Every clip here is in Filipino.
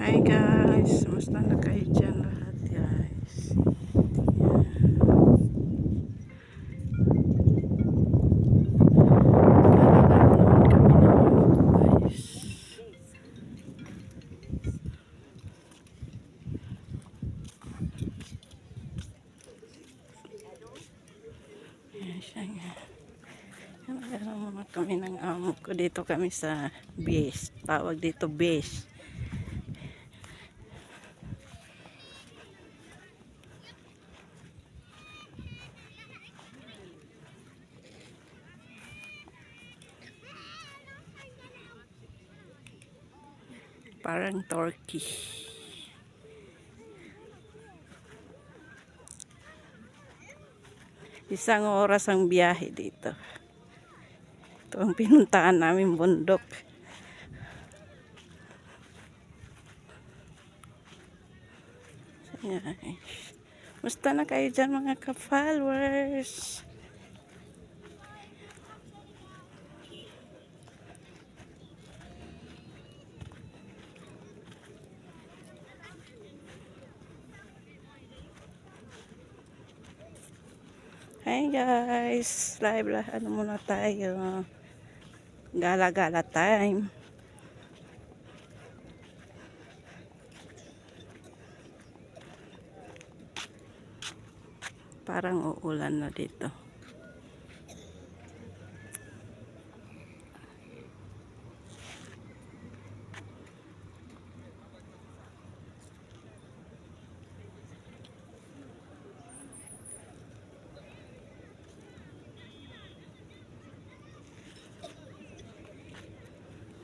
Hi guys, musta na kayo dyan lahat guys? Siya nga. Yan, meron mga kami ng amo ko. Dito kami sa base. Tawag dito base. Parang turkey. Isang oras ang biyahe dito. Ito ang pinuntahan namin bundok. Ayan. Musta na kayo dyan mga ka-followers? Hi guys! Live lah. Ano muna tayo? Gala-gala time. Parang uulan na dito.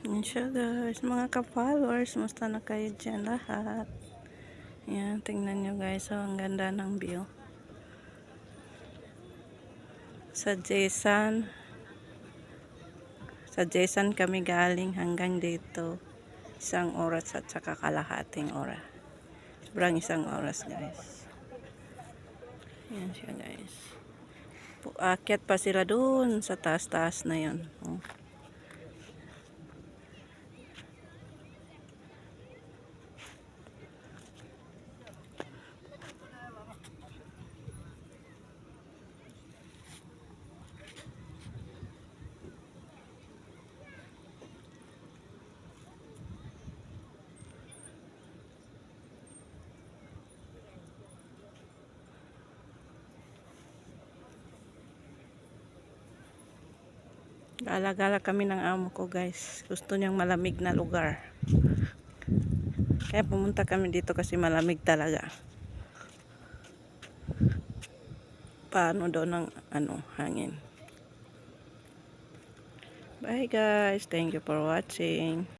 Yan siya guys. Mga ka-followers, musta na kayo dyan lahat? Yan, tingnan nyo guys. Oh, ang ganda ng view. Sa Jason. Sa Jason kami galing hanggang dito. Isang oras at saka kalahating oras. Sobrang isang oras guys. Yan siya guys. Pu- Akyat pa sila doon sa taas-taas na yun. Oh. Gala-gala kami ng amo ko guys. Gusto niyang malamig na lugar. Kaya pumunta kami dito kasi malamig talaga. Paano daw ng ano, hangin. Bye guys. Thank you for watching.